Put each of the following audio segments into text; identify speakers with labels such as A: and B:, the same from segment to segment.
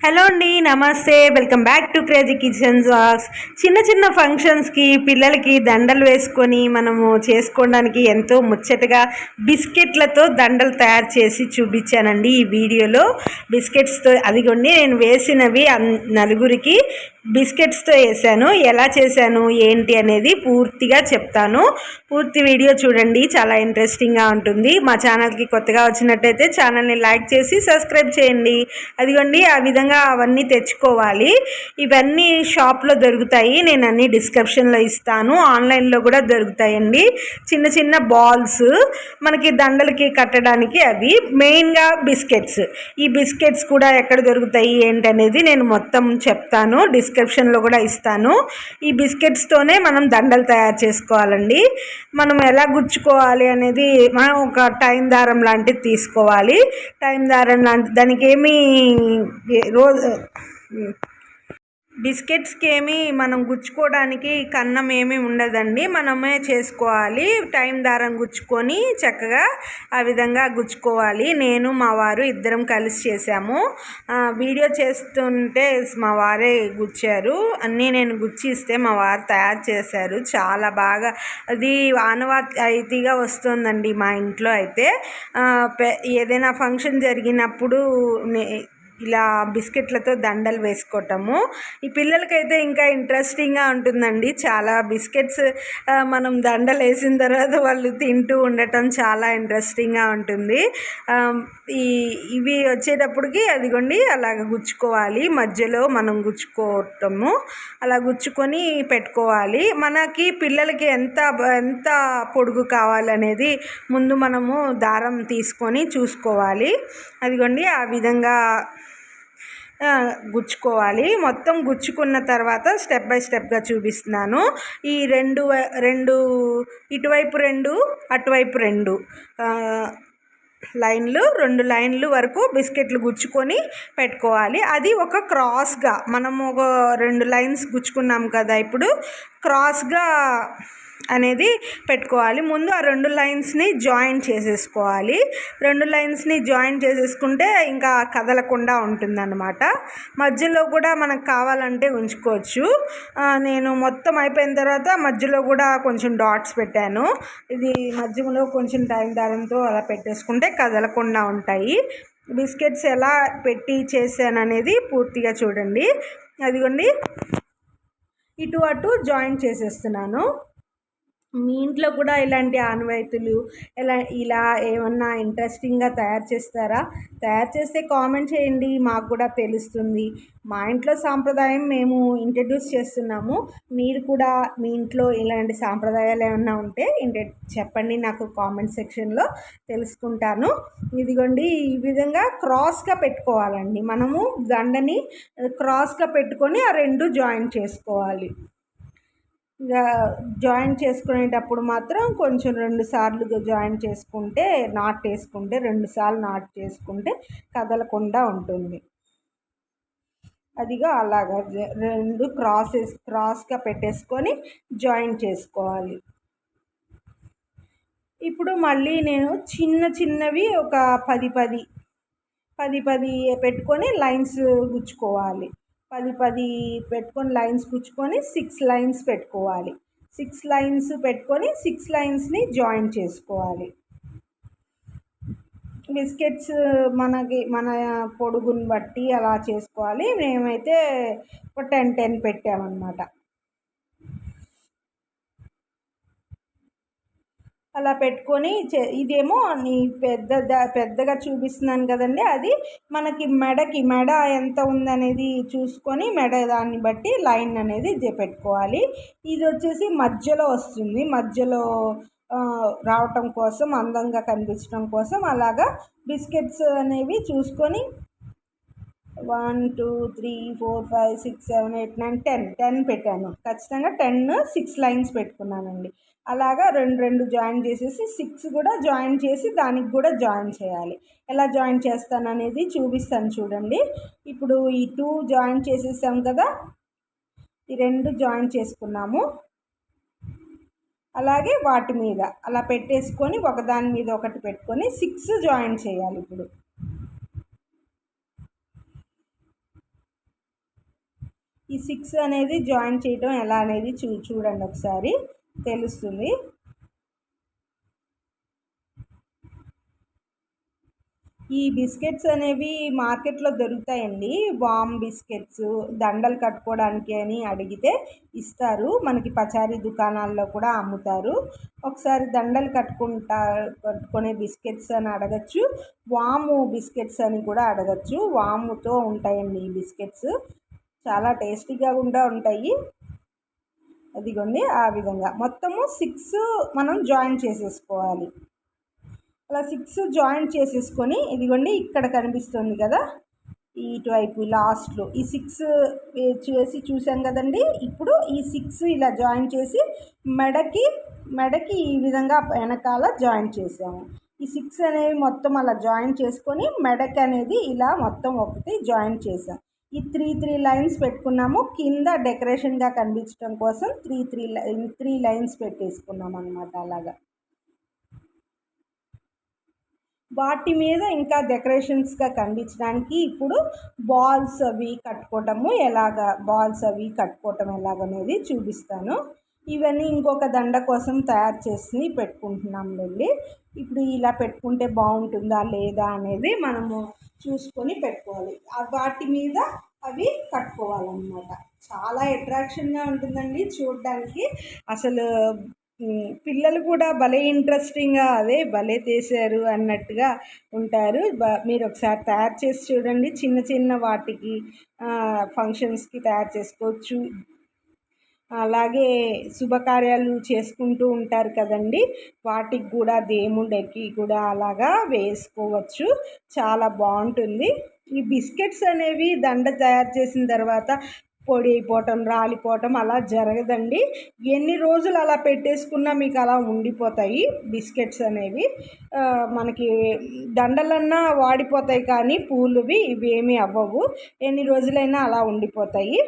A: Hello అండి నమస్తే. Welcome back to crazy kitchen works చిన్న చిన్న ఫంక్షన్స్కి పిల్లలకి దండలు వేసుకొని మనము చేసుకోవడానికి ఎంతో ముచ్చటగా బిస్కెట్లతో దండలు తయారు చేసి చూపించానండి ఈ వీడియోలో. బిస్కెట్స్తో అదిగొండి నేను వేసినవి నలుగురికి బిస్కెట్స్తో వేసాను. ఎలా చేశాను ఏంటి అనేది పూర్తిగా చెప్తాను. పూర్తి వీడియో చూడండి చాలా ఇంట్రెస్టింగ్గా ఉంటుంది. మా ఛానల్కి కొత్తగా వచ్చినట్టయితే ఛానల్ని లైక్ చేసి సబ్స్క్రైబ్ చేయండి. అదిగోండి ఆ విధంగా అవన్నీ తెచ్చుకోవాలి. ఇవన్నీ షాప్లో దొరుకుతాయి. నేను అన్ని డిస్క్రిప్షన్లో ఇస్తాను. ఆన్లైన్లో కూడా దొరుకుతాయండి. చిన్న చిన్న బాల్స్ మనకి దండలకి కట్టడానికి అవి. మెయిన్గా బిస్కెట్స్. ఈ బిస్కెట్స్ కూడా ఎక్కడ దొరుకుతాయి ఏంటనేది నేను మొత్తం చెప్తాను. డిస్క్ డిస్క్రిప్షన్లో కూడా ఇస్తాను. ఈ బిస్కెట్స్తోనే మనం దండలు తయారు చేసుకోవాలండి. మనం ఎలా గుచ్చుకోవాలి అనేది మనం ఒక టైం దారం లాంటిది తీసుకోవాలి. టైం దారం లాంటి దానికి ఏమీ రోజు బిస్కెట్స్కి ఏమి మనం గుచ్చుకోవడానికి కన్నం ఏమీ ఉండదండి. మనమే చేసుకోవాలి. టైం దారం గుచ్చుకొని చక్కగా ఆ విధంగా గుచ్చుకోవాలి. నేను మా వారు ఇద్దరం కలిసి చేసాము వీడియో చేస్తుంటే మా వారే గుచ్చారు. అన్నీ నేను గుచ్చి ఇస్తే మా వారు తయారు చేశారు. చాలా బాగా అది ఆనవాయితీగా వస్తుందండి మా ఇంట్లో అయితే. ఏదైనా ఫంక్షన్ జరిగినప్పుడు ఇలా బిస్కెట్లతో దండలు వేసుకోవటము ఈ పిల్లలకైతే ఇంకా ఇంట్రెస్టింగ్గా ఉంటుందండి. చాలా బిస్కెట్స్ మనం దండలు వేసిన తర్వాత వాళ్ళు తింటూ ఉండటం చాలా ఇంట్రెస్టింగ్గా ఉంటుంది. ఈ ఇవి వచ్చేటప్పటికి అదిగోండి అలాగ గుచ్చుకోవాలి. మధ్యలో మనం గుచ్చుకోవటము అలా గుచ్చుకొని పెట్టుకోవాలి. మనకి పిల్లలకి ఎంత ఎంత పొడుగు కావాలనేది ముందు మనము దారం తీసుకొని చూసుకోవాలి. అదిగోండి ఆ విధంగా గుచ్చుకోవాలి. మొత్తం గుచ్చుకున్న తర్వాత స్టెప్ బై స్టెప్గా చూపిస్తున్నాను. ఈ రెండు రెండు ఇటువైపు రెండు అటువైపు రెండు లైన్లు రెండు లైన్లు వరకు బిస్కెట్లు గుచ్చుకొని పెట్టుకోవాలి. అది ఒక క్రాస్గా మనము ఒక రెండు లైన్స్ గుచ్చుకున్నాం కదా ఇప్పుడు క్రాస్గా అనేది పెట్టుకోవాలి. ముందు ఆ రెండు లైన్స్ని జాయిన్ చేసేసుకోవాలి. రెండు లైన్స్ని జాయిన్ చేసేసుకుంటే ఇంకా కదలకుండా ఉంటుందన్నమాట. మధ్యలో కూడా మనకు కావాలంటే ఉంచుకోవచ్చు. నేను మొత్తం అయిపోయిన తర్వాత మధ్యలో కూడా కొంచెం డాట్స్ పెట్టాను. ఇది మధ్యలో కొంచెం టైం దారంతో అలా పెట్టేసుకుంటే కదలకుండా ఉంటాయి. బిస్కెట్స్ ఎలా పెట్టి చేశాను అనేది పూర్తిగా చూడండి. అదిగోండి. ఇటు అటు జాయిన్ చేసేస్తున్నాను. మీ ఇంట్లో కూడా ఇలాంటి ఆనవాయితులు ఎలా ఇలా ఏమన్నా ఇంట్రెస్టింగ్గా తయారు చేస్తారా? తయారు చేస్తే కామెంట్ చేయండి మాకు కూడా తెలుస్తుంది. మా ఇంట్లో సాంప్రదాయం మేము ఇంట్రడ్యూస్ చేస్తున్నాము. మీరు కూడా మీ ఇంట్లో ఇలాంటి సాంప్రదాయాలు ఏమన్నా ఉంటే చెప్పండి నాకు కామెంట్ సెక్షన్లో తెలుసుకుంటాను. ఇదిగోండి ఈ విధంగా క్రాస్గా పెట్టుకోవాలండి. మనము దండని క్రాస్గా పెట్టుకొని ఆ రెండు జాయిన్ చేసుకోవాలి. ఇక జాయిన్ చేసుకునేటప్పుడు మాత్రం కొంచెం రెండు సార్లు జాయిన్ చేసుకుంటే నాట్ వేసుకుంటే రెండు సార్లు నాట్ చేసుకుంటే కదలకుండా ఉంటుంది. అదిగా అలాగా రెండు క్రాసెస్ క్రాస్గా పెట్టేసుకొని జాయిన్ చేసుకోవాలి. ఇప్పుడు మళ్ళీ నేను చిన్న చిన్నవి ఒక పది పది పది పది పెట్టుకొని లైన్స్ గుచ్చుకోవాలి. పది పది పెట్టుకొని లైన్స్ కుచ్చుకొని సిక్స్ లైన్స్ పెట్టుకోవాలి. సిక్స్ లైన్స్ పెట్టుకొని సిక్స్ లైన్స్ని జాయిన్ చేసుకోవాలి. బిస్కెట్స్ మనకి మన పొడుగుని బట్టి అలా చేసుకోవాలి. మేమైతే ఒక టెన్ టెన్ పెట్టామన్నమాట. అలా పెట్టుకొని ఇదేమో నీ పెద్ద పెద్దగా చూపిస్తున్నాను కదండి. అది మనకి మెడకి మెడ ఎంత ఉందనేది చూసుకొని మెడ దాన్ని బట్టి లైన్ అనేది పెట్టుకోవాలి. ఇది వచ్చేసి మధ్యలో వస్తుంది. మధ్యలో రావటం కోసం అందంగా కనిపించడం కోసం అలాగా బిస్కెట్స్ అనేవి చూసుకొని one two three four five six seven eight nine ten. Ten పెట్టాను. ఖచ్చితంగా టెన్ సిక్స్ లైన్స్ పెట్టుకున్నానండి. అలాగా రెండు రెండు జాయిన్ చేసేసి సిక్స్ కూడా జాయిన్ చేసి దానికి కూడా జాయిన్ చేయాలి. ఎలా జాయిన్ చేస్తాను అనేది చూపిస్తాను చూడండి. ఇప్పుడు ఈ టూ జాయిన్ చేసేసాం కదా ఈ రెండు జాయిన్ చేసుకున్నాము. అలాగే వాటి మీద అలా పెట్టేసుకొని ఒకదాని మీద ఒకటి పెట్టుకొని సిక్స్ జాయిన్ చేయాలి ఇప్పుడు. ఈ సిక్స్ అనేది జాయిన్ చేయటం ఎలా అనేది చూ చూడండి ఒకసారి. తెలుస్తుంది. ఈ బిస్కెట్స్ అనేవి మార్కెట్లో దొరుకుతాయండి. వామ్ బిస్కెట్స్ దండలు కట్టుకోవడానికి అని అడిగితే ఇస్తారు. మనకి పచారీ దుకాణాల్లో కూడా అమ్ముతారు. ఒకసారి దండలు కట్టుకుంటా కట్టుకునే బిస్కెట్స్ అని అడగచ్చు. వాము బిస్కెట్స్ అని కూడా అడగచ్చు. వాముతో ఉంటాయండి ఈ బిస్కెట్స్. చాలా టేస్టీగా కూడా ఉంటాయి. అదిగోండి ఆ విధంగా. మొత్తము సిక్స్ మనం జాయిన్ చేసేసుకోవాలి. అలా సిక్స్ జాయిన్ చేసేసుకొని ఇదిగోండి ఇక్కడ కనిపిస్తుంది కదా? ఇటువైపు లాస్ట్లో ఈ సిక్స్ చేసి చూసాం కదండి? ఇప్పుడు ఈ సిక్స్ ఇలా జాయిన్ చేసి మెడకి మెడకి ఈ విధంగా వెనకాల జాయిన్ చేసాము. ఈ సిక్స్ అనేవి మొత్తం అలా జాయిన్ చేసుకొని మెడకి అనేది ఇలా మొత్తం ఒకటి జాయిన్ చేసాం. ఈ త్రీ త్రీ లైన్స్ పెట్టుకున్నాము. కింద డెకరేషన్గా కనిపించడం కోసం three three line three lines పెట్టేసుకున్నాం అనమాట అలాగా. వాటి మీద ఇంకా డెకరేషన్స్గా కనిపించడానికి ఇప్పుడు బాల్స్ అవి కట్టుకోవటము ఎలాగ బాల్స్ అవి కట్టుకోవటం ఎలాగనేది చూపిస్తాను. ఇవన్నీ ఇంకొక దండ కోసం తయారు చేసి పెట్టుకుంటున్నాం వెళ్ళి ఇప్పుడు ఇలా పెట్టుకుంటే బాగుంటుందా లేదా అనేది మనము చూసుకొని పెట్టుకోవాలి. వాటి మీద అవి కట్టుకోవాలన్నమాట. చాలా అట్రాక్షన్గా ఉంటుందండి చూడడానికి. అసలు పిల్లలు కూడా భలే ఇంట్రెస్టింగ్గా అదే భలే తీశారు అన్నట్టుగా ఉంటారు. మీరు ఒకసారి తయారు చేసి చూడండి. చిన్న చిన్న వాటికి ఫంక్షన్స్కి తయారు చేసుకోవచ్చు. అలాగే శుభకార్యాలు చేసుకుంటూ ఉంటారు కదండి. వాటికి కూడా దేవుడికి కూడా అలాగా వేసుకోవచ్చు. చాలా బాగుంటుంది. ఈ బిస్కెట్స్ అనేవి దండ తయారు చేసిన తర్వాత పొడి అయిపోవటం రాలిపోవటం అలా జరగదండి. ఎన్ని రోజులు అలా పెట్టేసుకున్నా మీకు అలా ఉండిపోతాయి బిస్కెట్స్ అనేవి. మనకి దండలన్నా వాడిపోతాయి కానీ పూలువి ఇవి ఏమీ అవ్వవు. ఎన్ని రోజులైనా అలా ఉండిపోతాయి.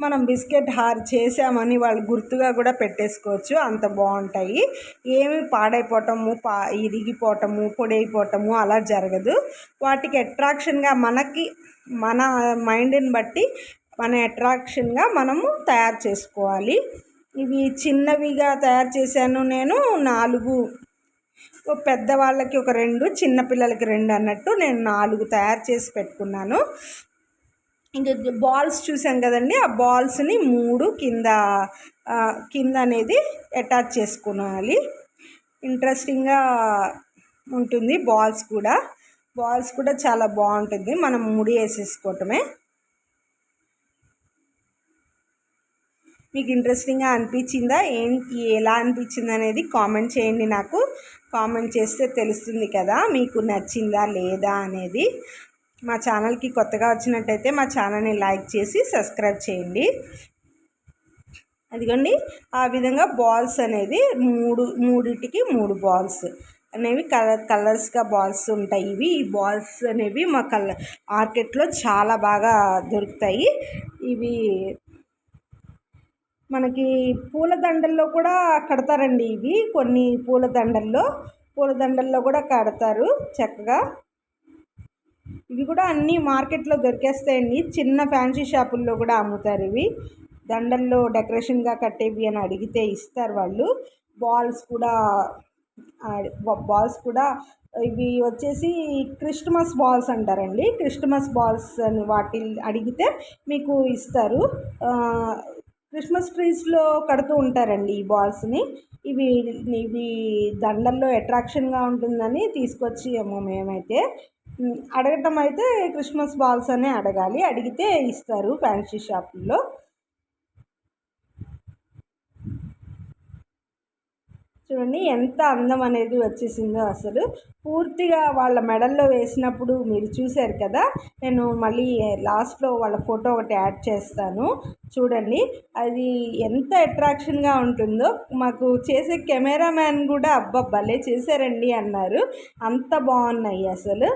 A: మనం బిస్కెట్ హార్ చేసామని వాళ్ళు గుర్తుగా కూడా పెట్టేసుకోవచ్చు. అంత బాగుంటాయి. ఏమి పాడైపోవటము పా ఇరిగిపోవటము పొడైపోవటము అలా జరగదు. వాటికి అట్రాక్షన్గా మనకి మన మైండ్ని బట్టి మన అట్రాక్షన్గా మనము తయారు చేసుకోవాలి. ఇవి చిన్నవిగా తయారు చేశాను నేను నాలుగు. పెద్దవాళ్ళకి ఒక రెండు చిన్నపిల్లలకి రెండు అన్నట్టు నేను నాలుగు తయారు చేసి పెట్టుకున్నాను. ఇంకా బాల్స్ చూసాం కదండి ఆ బాల్స్ని మూడు కింద కింద అనేది అటాచ్ చేసుకోవాలి. ఇంట్రెస్టింగ్గా ఉంటుంది బాల్స్ కూడా. బాల్స్ కూడా చాలా బాగుంటుంది మనం ముడి వేసేసుకోవటమే. మీకు ఇంట్రెస్టింగ్గా అనిపించిందా? ఏం ఎలా అనిపించింది అనేది కామెంట్ చేయండి నాకు. కామెంట్ చేస్తే తెలుస్తుంది కదా మీకు నచ్చిందా లేదా అనేది. మా ఛానల్కి కొత్తగా వచ్చినట్టయితే మా ఛానల్ని లైక్ చేసి సబ్స్క్రైబ్ చేయండి. అదిగోండి ఆ విధంగా బాల్స్ అనేది మూడు మూడిటికి మూడు బాల్స్ అనేవి కలర్ కలర్స్గా బాల్స్ ఉంటాయి. ఇవి ఈ బాల్స్ అనేవి మా కలర్ మార్కెట్లో చాలా బాగా దొరుకుతాయి. ఇవి మనకి పూలదండల్లో కూడా కడతారండి ఇవి. కొన్ని పూలదండల్లో పూలదండల్లో కూడా కడతారు చక్కగా. ఇవి కూడా అన్నీ మార్కెట్లో దొరికేస్తాయండి. చిన్న ఫ్యాన్సీ షాపుల్లో కూడా అమ్ముతారు ఇవి. దండల్లో డెకరేషన్గా కట్టేవి అని అడిగితే ఇస్తారు వాళ్ళు. బాల్స్ కూడా బాల్స్ కూడా ఇవి వచ్చేసి క్రిస్టమస్ బాల్స్ అంటారండి. క్రిస్టమస్ బాల్స్ అని వాటి అడిగితే మీకు ఇస్తారు. క్రిస్మస్ ట్రీస్లో కడుతూ ఉంటారండి ఈ బాల్స్ని. ఇవి ఇవి దండల్లో అట్రాక్షన్గా ఉంటుందని తీసుకొచ్చి ఏమో మేమైతే. అడగటం అయితే క్రిస్మస్ బాల్స్ అనే అడగాలి. అడిగితే ఇస్తారు ఫ్యాన్సీ షాపుల్లో. చూడండి ఎంత అందం అనేది వచ్చేసిందో అసలు. పూర్తిగా వాళ్ళ మెడల్లో వేసినప్పుడు మీరు చూశారు కదా నేను మళ్ళీ లాస్ట్లో వాళ్ళ ఫోటో ఒకటి యాడ్ చేస్తాను. చూడండి అది ఎంత అట్రాక్షన్గా ఉంటుందో. మాకు చేసే కెమెరామ్యాన్ కూడా అబ్బా భలే చేశారండి అన్నారు. అంత బాగున్నాయి అసలు.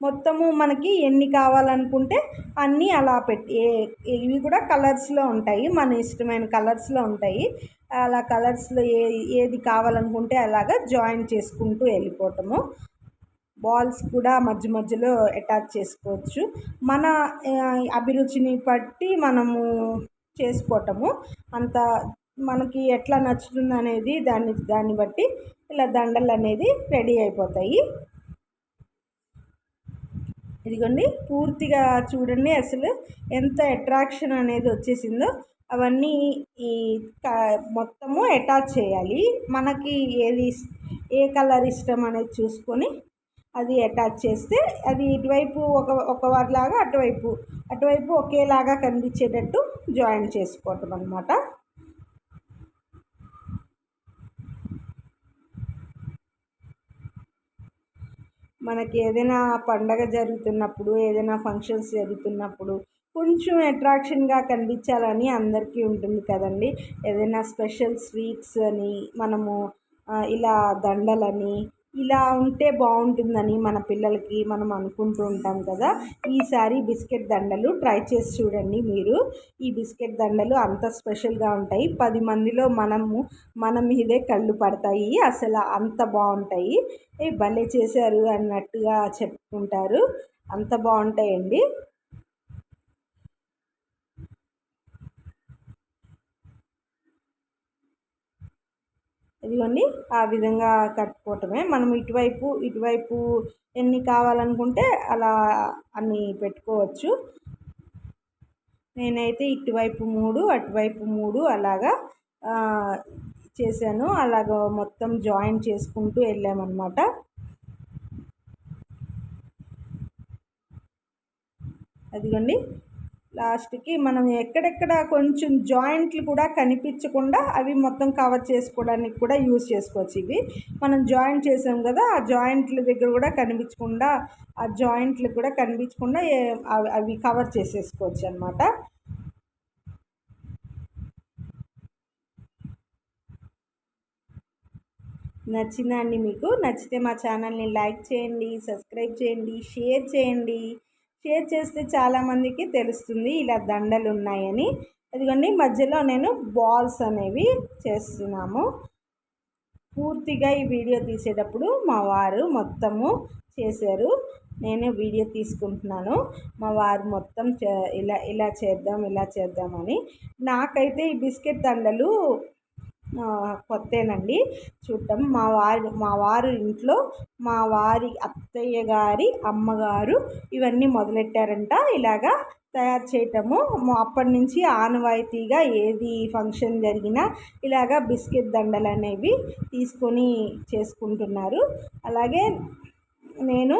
A: మొత్తము మనకి ఎన్ని కావాలనుకుంటే అన్నీ అలా పెట్టి ఇవి కూడా కలర్స్లో ఉంటాయి మన ఇష్టమైన కలర్స్లో ఉంటాయి. అలా కలర్స్లో ఏ ఏది కావాలనుకుంటే అలాగా జాయిన్ చేసుకుంటూ వెళ్ళిపోవటము బాల్స్ కూడా మధ్య మధ్యలో అటాచ్ చేసుకోవచ్చు. మన అభిరుచిని బట్టి మనము చేసుకోవటము అంత మనకి ఎట్లా నచ్చుతుంది అనేది దాన్ని దాన్ని బట్టి ఇలా దండలు అనేది రెడీ అయిపోతాయి. ఇదిగోండి పూర్తిగా చూడండి అసలు ఎంత అట్రాక్షన్ అనేది వచ్చేసిందో. అవన్నీ ఈ మొత్తము అటాచ్ చేయాలి. మనకి ఏది ఏ కలర్ ఇష్టం అనేది చూసుకొని అది అటాచ్ చేస్తే అది ఇటువైపు ఒక ఒకవారిలాగా అటువైపు అటువైపు ఒకేలాగా కనిపించేటట్టు జాయిన్ చేసుకోవటం అనమాట మనకి ఏదైనా పండగ జరుగుతున్నప్పుడు ఏదైనా ఫంక్షన్స్ జరుగుతున్నప్పుడు కొంచెం అట్రాక్షన్గా కనిపించాలని అందరికీ ఉంటుంది కదండి. ఏదైనా స్పెషల్ స్వీట్స్ అని మనము ఇలా దండలని ఇలా ఉంటే బాగుంటుందని మన పిల్లలకి మనం అనుకుంటూ ఉంటాం కదా. ఈసారి బిస్కెట్ దండలు ట్రై చేసి చూడండి మీరు. ఈ బిస్కెట్ దండలు అంత స్పెషల్గా ఉంటాయి. పది మందిలో మనము మన మీదే కళ్ళు పడతాయి. అసలు అంత బాగుంటాయి. ఏ భలే చేశారు అన్నట్టుగా చెప్పుకుంటారు. అంత బాగుంటాయండి. ఇదిగోండి ఆ విధంగా కట్టుకోవటమే. మనం ఇటువైపు ఇటువైపు ఎన్ని కావాలనుకుంటే అలా అన్ని పెట్టుకోవచ్చు. నేనైతే ఇటువైపు మూడు అటువైపు మూడు అలాగా చేశాను. అలాగ మొత్తం జాయిన్ చేసుకుంటూ వెళ్ళామన్నమాట. అదిగోండి లాస్ట్కి మనం ఎక్కడెక్కడ కొంచెం జాయింట్లు కూడా కనిపించకుండా అవి మొత్తం కవర్ చేసుకోవడానికి కూడా యూజ్ చేసుకోవచ్చు ఇవి. మనం జాయింట్ చేసాం కదా ఆ జాయింట్ల దగ్గర కూడా కనిపించకుండా ఆ జాయింట్లు కూడా కనిపించకుండా అవి కవర్ చేసేసుకోవచ్చు అనమాట నచ్చిందండి మీకు? నచ్చితే మా ఛానల్ని లైక్ చేయండి సబ్స్క్రైబ్ చేయండి షేర్ చేయండి. షేర్ చేస్తే చాలామందికి తెలుస్తుంది ఇలా దండలు ఉన్నాయని. అదిగోండి మధ్యలో నేను బాల్స్ అనేవి చేస్తున్నాము. పూర్తిగా ఈ వీడియో తీసేటప్పుడు మా వారు మొత్తము చేశారు. నేను వీడియో తీసుకుంటున్నాను. మా వారు మొత్తం ఇలా ఇలా చేద్దాం ఇలా చేద్దామని. నాకైతే ఈ బిస్కెట్ దండలు కొత్తేనండి. చూడటం మా వారి మా వారు ఇంట్లో మా వారి అత్తయ్య గారి అమ్మగారు ఇవన్నీ మొదలెట్టారంట. ఇలాగా తయారు చేయటము. అప్పటి నుంచి ఆనవాయితీగా ఏది ఫంక్షన్ జరిగినా ఇలాగా బిస్కెట్ దండలు అనేవి తీసుకొని చేసుకుంటున్నారు. అలాగే నేను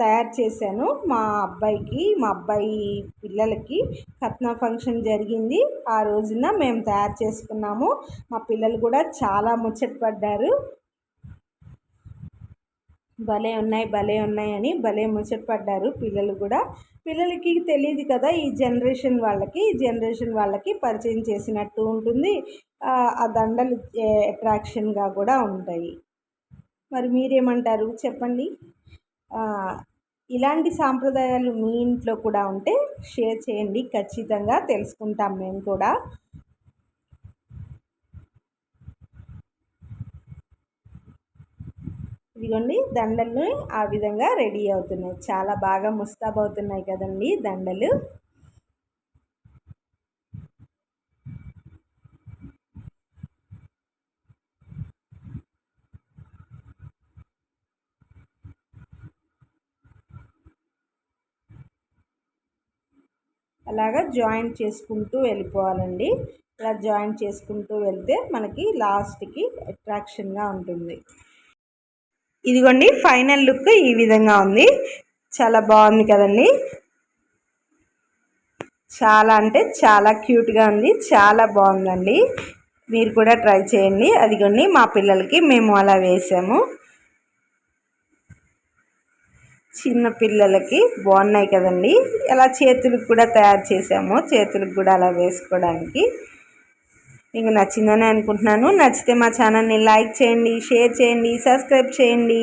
A: తయారు చేశాను మా అబ్బాయికి మా అబ్బాయి పిల్లలకి. కట్న ఫంక్షన్ జరిగింది. ఆ రోజున మేము తయారు చేసుకున్నాము. మా పిల్లలు కూడా చాలా ముచ్చటపడ్డారు. భలే ఉన్నాయి భలే ఉన్నాయి అని భలే ముచ్చటపడ్డారు పిల్లలు కూడా. పిల్లలకి తెలియదు కదా ఈ జనరేషన్ వాళ్ళకి ఈ జనరేషన్ వాళ్ళకి పరిచయం చేసినట్టు ఉంటుంది. ఆ దండలు అట్రాక్షన్గా కూడా ఉంటాయి. మరి మీరేమంటారు? చెప్పండి. ఇలాంటి సాంప్రదాయాలు మీ ఇంట్లో కూడా ఉంటే షేర్ చేయండి. ఖచ్చితంగా తెలుసుకుంటాం మేము కూడా. ఇదిగోండి దండలు ఆ విధంగా రెడీ అవుతున్నాయి. చాలా బాగా ముస్తాబవుతున్నాయి కదండి దండలు. అలాగా జాయిన్ చేసుకుంటూ వెళ్ళిపోవాలండి. ఇలా జాయిన్ చేసుకుంటూ వెళ్తే మనకి లాస్ట్కి అట్రాక్షన్గా ఉంటుంది. ఇదిగోండి ఫైనల్ లుక్ ఈ విధంగా ఉంది. చాలా బాగుంది కదండి. చాలా అంటే చాలా క్యూట్గా ఉంది. చాలా బాగుందండి. మీరు కూడా ట్రై చేయండి. అదిగోండి మా పిల్లలకి మేము అలా వేసాము. చిన్న పిల్లలకి బాగున్నాయి కదండి. ఇలా చేతులకు కూడా తయారు చేసాము చేతులకు కూడా అలా వేసుకోవడానికి మీకు నచ్చిందని అనుకుంటున్నాను. నచ్చితే మా ఛానల్ని లైక్ చేయండి షేర్ చేయండి సబ్స్క్రైబ్ చేయండి.